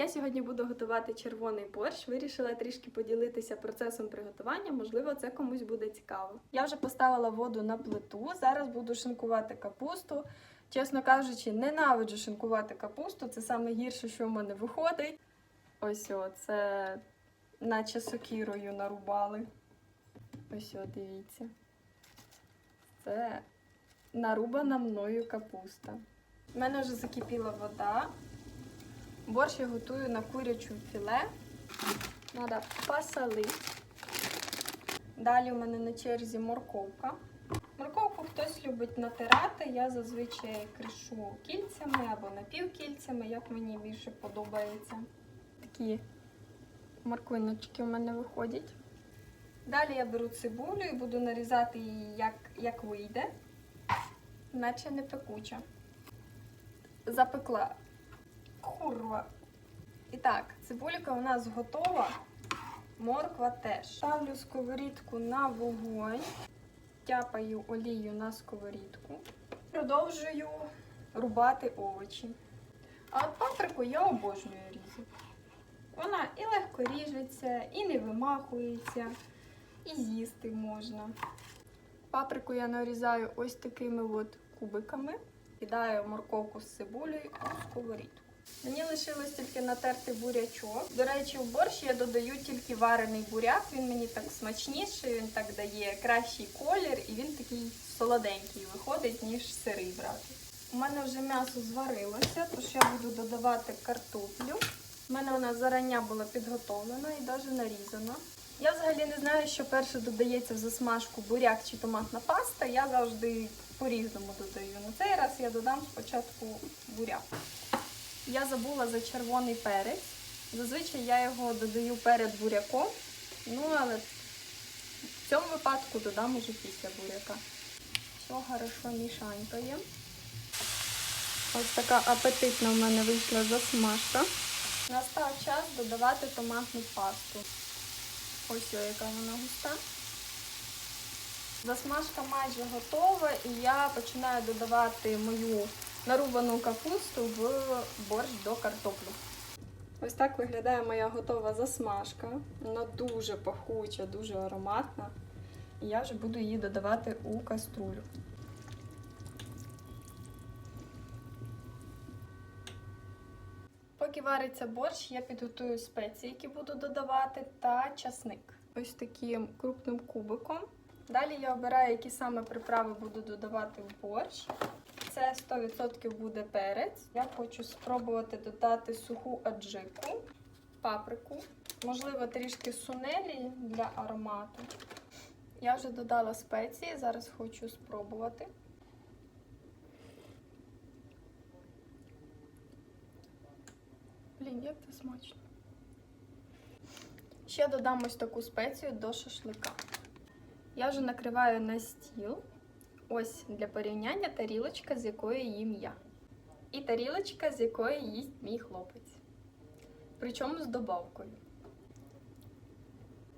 Я сьогодні буду готувати червоний борщ. Вирішила трішки поділитися процесом приготування. Можливо, це комусь буде цікаво. Я вже поставила воду на плиту. Зараз буду шинкувати капусту. Чесно кажучи, ненавиджу шинкувати капусту. Це саме гірше, що в мене виходить. Ось о, це наче сокірою нарубали. Ось о, дивіться. Це нарубана мною капуста. У мене вже закипіла вода. Борщ я готую на курячому філе. Треба посолити. Далі у мене на черзі морковка. Морковку хтось любить натирати. Я зазвичай кришу кільцями або напівкільцями, як мені більше подобається. Такі морквиночки у мене виходять. Далі я беру цибулю і буду нарізати її як, як вийде, наче не пекуча. Запекла. Курва. І так, цибулька у нас готова. Морква теж. Ставлю сковорідку на вогонь, тяпаю олію на сковорідку. Продовжую рубати овочі. А от паприку я обожнюю різати. Вона і легко ріжеться, і не вимахується, і з'їсти можна. Паприку я нарізаю ось такими от кубиками. Кидаю морковку з цибулею у сковорідку. Мені лишилось тільки натерти бурячок. До речі, в борщ я додаю тільки варений буряк. Він мені так смачніший, він так дає кращий колір і він такий солоденький виходить, ніж сирий брати. У мене вже м'ясо зварилося, тож я буду додавати картоплю. У мене вона зарання була підготовлена і навіть нарізана. Я взагалі не знаю, що перше додається в засмажку буряк чи томатна паста. Я завжди по-різному додаю. На цей раз я додам спочатку буряк. Я забула за червоний перець. Зазвичай я його додаю перед буряком, ну але в цьому випадку додам уже після буряка. Все хорошо мішанькаємо. Ось така апетитна в мене вийшла засмажка. Настав час додавати томатну пасту. Ось о, яка вона густа. Засмажка майже готова і я починаю додавати мою нарубану капусту в борщ до картоплю. Ось так виглядає моя готова засмажка. Вона дуже пахуча, дуже ароматна. І я вже буду її додавати у каструлю. Поки вариться борщ, я підготую спеції, які буду додавати, та часник. Ось таким крупним кубиком. Далі я обираю, які саме приправи буду додавати в борщ. Це 100% буде перець. Я хочу спробувати додати суху аджику, паприку, можливо, трішки сунелі для аромату. Я вже додала спеції, зараз хочу спробувати. Блін, як це смачно. Ще додам ось таку спецію до шашлика. Я вже накриваю на стіл. Ось для порівняння тарілочка, з якої їм я. І тарілочка, з якої їсть мій хлопець. Причому з добавкою.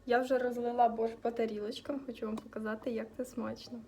Я вже розлила борщ по тарілочкам, хочу вам показати, як це смачно.